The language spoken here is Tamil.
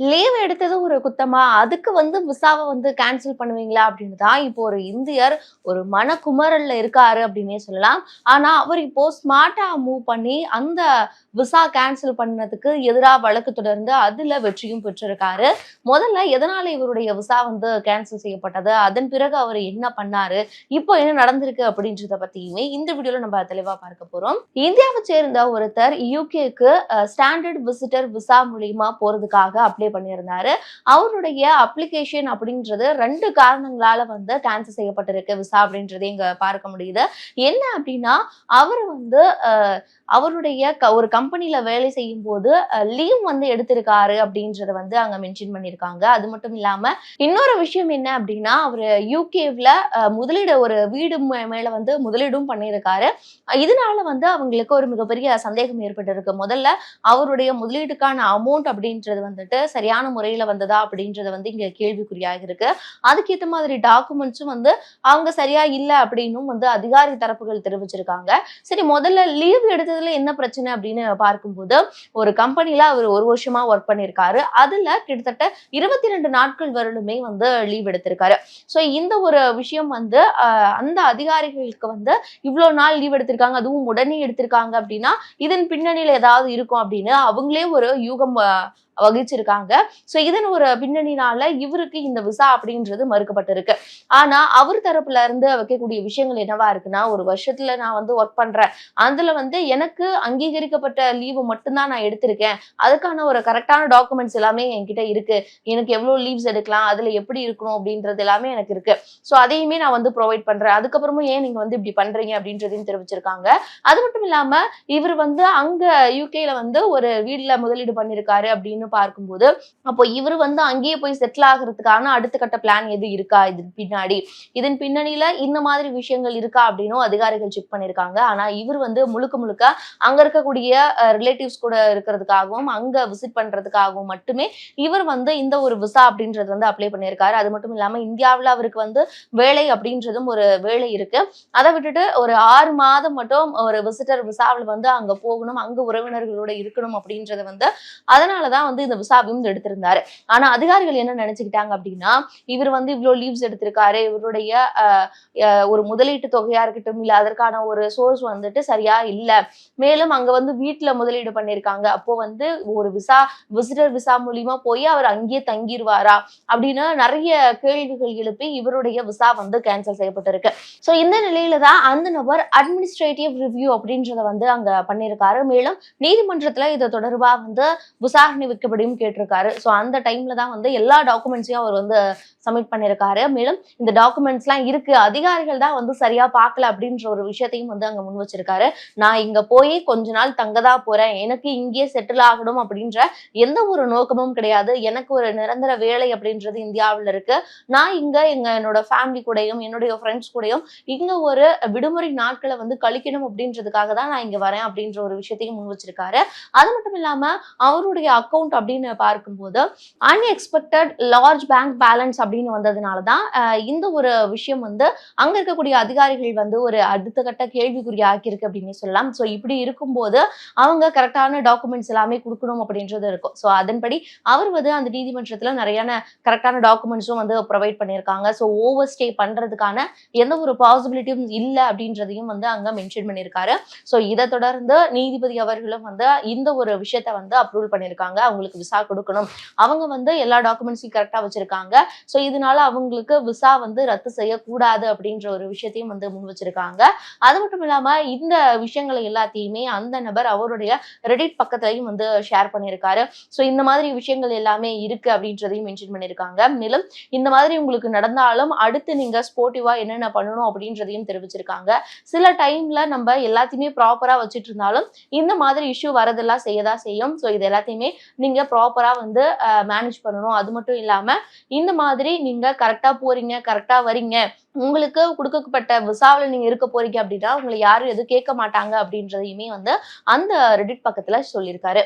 லீவ் எடுத்தது ஒரு குத்தமா? அதுக்கு வந்து விசாவை வந்து கேன்சல் பண்ணுவீங்களா? அப்படின்னு தான் இப்போ ஒரு இந்தியர் ஒரு மனக்குமரல்ல இருக்காரு அப்படின்னே சொல்லலாம். ஆனா அவர் இப்போ ஸ்மார்ட்டா மூவ் பண்ணி அந்த விசா கேன்சல் பண்ணதுக்கு எதிராக வழக்கு தொடர்ந்து அதுல வெற்றியும் பெற்றிருக்காரு. முதல்ல எதனால இவருடைய விசா வந்து கேன்சல் செய்யப்பட்டது? அதன் பிறகு அவர் என்ன பண்ணாரு? இப்போ என்ன நடந்திருக்கு அப்படின்றத பத்தியுமே இந்த வீடியோல நம்ம தெளிவா பார்க்க போறோம். இந்தியாவை சேர்ந்த ஒருத்தர் யூகேக்கு ஸ்டாண்டர்ட் விசிட்டர் விசா மூலியமா போறதுக்காக அப்ளை பண்ணியிருந்தாரு. அவருடைய அப்ளிகேஷன் அப்படின்றது ரெண்டு காரணங்களால வந்து கேன்சல் செய்யப்பட்டிருக்கு விசா அப்படின்றது இங்க பார்க்க முடியுது. என்ன அப்படின்னா அவர் வந்து அவருடைய ஒரு கம்பெனியில வேலை செய்யும் போது லீவ் வந்து எடுத்திருக்காரு அப்படின்றத வந்து அங்க மென்ஷன் பண்ணியிருக்காங்க. அது மட்டும் இல்லாம இன்னொரு விஷயம் என்ன அப்படின்னா அவர் யூகேவ்ல முதலீடு ஒரு வீடு மேல வந்து முதலீடும் பண்ணியிருக்காரு. இதனால வந்து அவங்களுக்கு ஒரு மிகப்பெரிய சந்தேகம் ஏற்பட்டிருக்கு. முதல்ல அவருடைய முதலீட்டுக்கான அமௌண்ட் அப்படின்றது வந்துட்டு சரியான முறையில வந்ததா அப்படின்றது வந்து இங்க கேள்விக்குறியாக இருக்கு. அதுக்கேற்ற மாதிரி டாக்குமெண்ட்ஸும் வந்து அவங்க சரியா இல்ல அப்படின்னும் வந்து அதிகாரி தரப்புகள் தெரிவிச்சிருக்காங்க. சரி முதல்ல லீவ் எடுத்ததுல என்ன பிரச்சனை அப்படின்னு பார்க்கும்போது ஒரு கம்பெனில அவர் ஒரு வருஷமா ஒர்க் பண்ணியிருக்காரு அதுல கிட்டத்தட்ட இருபத்தி ரெண்டு நாட்கள் வரலுமே வந்து லீவ் எடுத்திருக்காரு. ஸோ இந்த ஒரு விஷயம் வந்து ஆஹ், அந்த அதிகாரிகளுக்கு வந்து இவ்வளவு நாள் லீவ் எடுத்திருக்காங்க அதுவும் உடனே எடுத்திருக்காங்க அப்படின்னா இதன் பின்னணியில ஏதாவது இருக்கும் அப்படின்னு அவங்களே ஒரு யூகம் வகிச்சிருக்காங்க. ஸோ இதன் ஒரு பின்னணினால இவருக்கு இந்த விசா அப்படின்றது மறுக்கப்பட்டிருக்கு. ஆனா அவர் தரப்புல இருந்து வைக்கக்கூடிய விஷயங்கள் என்னவா இருக்குன்னா ஒரு வருஷத்துல நான் வந்து ஒர்க் பண்றேன். அதுல வந்து எனக்கு அங்கீகரிக்கப்பட்ட லீவு மட்டும்தான் நான் எடுத்திருக்கேன். அதுக்கான ஒரு கரெக்டான டாக்குமெண்ட்ஸ் எல்லாமே என்கிட்ட இருக்கு. எனக்கு எவ்வளவு லீவ்ஸ் எடுக்கலாம் அதுல எப்படி இருக்கணும் அப்படின்றது எல்லாமே எனக்கு இருக்கு. ஸோ அதையுமே நான் வந்து ப்ரொவைட் பண்றேன். அதுக்கப்புறமும் ஏன் நீங்க வந்து இப்படி பண்றீங்க அப்படின்றதையும் தெரிவிச்சிருக்காங்க. அது மட்டும் இல்லாம இவர் வந்து அங்க யூகேல வந்து ஒரு வீட்ல முதலீடு பண்ணிருக்காரு அப்படின்னு பார்க்கும்போது அப்போ இவர் வந்து அங்கேயே போய் செட்டில் ஆகிறதுக்கான அடுத்த கட்ட பிளான் எது இருக்கா? இதன் பின்னாடி. இதன் பின்னணியில இந்த மாதிரி விஷயங்கள் இருக்கா அப்படின்னும் அதிகாரிகள் செக் பண்ணிருக்காங்க ஆனா இவர் வந்து முழுக்க முழுக்க அங்க இருக்கக்கூடிய ரிலேட்டிவ்ஸ் கூட இருக்கிறதுக்காகவும் அங்க விசிட் பண்றதுக்காகவும் மட்டுமே இவர் வந்து இந்த ஒரு விசா அப்படின்றது வந்து அப்ளை பண்ணியிருக்காரு. அது மட்டும் இல்லாம இந்தியாவில் அவருக்கு வந்து வேலை அப்படின்றதும் ஒரு வேலை இருக்கு. அதை விட்டுட்டு ஒரு ஆறு மாதம் மட்டும் ஒரு விசிட்டர் விசாவில் வந்து அங்க போகணும் அங்க உறவினர்களோட இருக்கணும் அப்படின்றத வந்து அதனாலதான் வந்து வந்து இந்த விசாவையும் எடுத்திருந்தாரு. ஆனா அதிகாரிகள் என்ன நினைச்சுக்கிட்டாங்க அப்படின்னா இவர் வந்து இவ்வளவு லீவ்ஸ் எடுத்திருக்காரு இவருடைய ஒரு முதலீட்டு தொகையா இருக்கட்டும் இல்ல அதற்கான ஒரு சோர்ஸ் வந்துட்டு சரியா இல்ல. மேலும் அங்க வந்து வீட்டுல முதலீடு பண்ணிருக்காங்க. அப்போ வந்து ஒரு விசா விசிட்டர் விசா மூலியமா போய் அவர் அங்கேயே தங்கிடுவாரா அப்படின்னு நிறைய கேள்விகள் எழுப்பி இவருடைய விசா வந்து கேன்சல் செய்யப்பட்டிருக்கு. ஸோ இந்த நிலையில தான் அந்த நபர் அட்மினிஸ்ட்ரேட்டிவ் ரிவ்யூ அப்படின்றத வந்து அங்க பண்ணியிருக்காரு மேலும் நீதிமன்றத்துல இது தொடர்பா வந்து விசாரணை வைக்கப்படியும் கேட்டிருக்காரு. ஸோ அந்த டைம்ல தான் வந்து எல்லா டாக்குமெண்ட்ஸையும் அவர் வந்து சப்மிட் பண்ணியிருக்காரு மேலும் இந்த டாக்குமெண்ட்ஸ்லாம் இருக்கு. அதிகாரிகள் தான் வந்து சரியா பார்க்கல அப்படின்ற ஒரு விஷயத்தையும் வந்து அங்க முன் வச்சிருக்காரு. நான் இங்க போய் கொஞ்ச நாள் தங்கதா போறேன். எனக்கு இங்கேயே செட்டில் ஆகணும் அப்படின்ற எந்த ஒரு நோக்கமும் கிடையாது. எனக்கு ஒரு நிரந்தர வேலை அப்படின்றது இந்தியாவில் இருக்கு. நான் இங்க எங்க என்னோட ஃபேமிலி கூடயும் என்னுடைய ஃப்ரெண்ட்ஸ் கூடயும் இங்க ஒரு விடுமுறை நாட்களை வந்து கழிக்கணும் அப்படின்றதுக்காக தான் நான் இங்க வரேன் அப்படின்ற ஒரு விஷயத்தையும் முன் வச்சிருக்காரு. அது மட்டும் இல்லாம அவருடைய அக்கௌண்ட் அப்படின்னு பார்க்கும்போது அன்எக்ஸ்பெக்டட் லார்ஜ் பேங்க் பேலன்ஸ் அப்படின்னு வந்ததுனால தான் இந்த ஒரு விஷயம் வந்து அங்க இருக்கக்கூடிய அதிகாரிகள் வந்து ஒரு அடுத்த கட்ட கேள்விக்குறி ஆக்கியிருக்கு அப்படின்னு சொல்லலாம். ஸோ இப்படி இருக்கும்போது அவங்க கரெக்டான டாக்குமெண்ட்ஸ் எல்லாமே கொடுக்கணும் அப்படின்றது இருக்கும். ஸோ அதன்படி அவர் வந்து அந்த நீதிமன்றத்துல நிறையான கரெக்டான டாக்குமெண்ட்ஸும் வந்து ப்ரொவைட் பண்ணியிருக்காங்க. ஸோ ஓவர் ஸ்டே பண்றதுக்கான எந்த ஒரு பாசிபிலிட்டியும் இல்லை அப்படின்றதையும் வந்து அங்க மென்ஷன் பண்ணியிருக்காரு. ஸோ இதை தொடர்ந்து நீதிபதி அவர்களும் வந்து இந்த ஒரு விஷயத்த வந்து அப்ரூவல் பண்ணியிருக்காங்க. அவங்களுக்கு விசா கொடுக்கணும். அவங்க வந்து எல்லா டாக்குமெண்ட்ஸையும் கரெக்டாக வச்சிருக்காங்க. ஸோ இதனால அவங்களுக்கு விசா வந்து ரத்து செய்யக்கூடாது அப்படின்ற ஒரு விஷயத்தையும் வந்து முன் வச்சிருக்காங்க. அது மட்டும் இல்லாம இந்த விஷயங்களை எல்லாத்தையுமே அந்த நபர் அவருடைய ரெடிட் பக்கத்துலையும் வந்து ஷேர் பண்ணியிருக்காரு. ஸோ இந்த மாதிரி விஷயங்கள் எல்லாமே இருக்கு அப்படின்றதையும் மென்ஷன் பண்ணியிருக்காங்க. மேலும் இந்த மாதிரி உங்களுக்கு நடந்தாலும் அடுத்து நீங்க ஸ்போர்ட்டிவா என்னென்ன பண்ணணும் அப்படின்றதையும் தெரிவிச்சிருக்காங்க. சில டைம்ல நம்ம எல்லாத்தையுமே ப்ராப்பரா வச்சுட்டு இருந்தாலும் இந்த மாதிரி இஷ்யூ வரதெல்லாம் செய்யதா செய்யும். ஸோ இது எல்லாத்தையுமே நீங்க ப்ராப்பரா வந்து மேனேஜ் பண்ணணும். அது மட்டும் இல்லாம இந்த மாதிரி நீங்க கரெக்டா போறீங்க கரெக்டா வரீங்க உங்களுக்கு கொடுக்கப்பட்ட விசாவில் நீங்க இருக்க போறீங்க அப்படின்னா உங்களை யாரும் எதுவும் கேட்க மாட்டாங்க அப்படின்றதையுமே வந்து அந்த ரெடிட் பக்கத்துல சொல்லியிருக்காரு.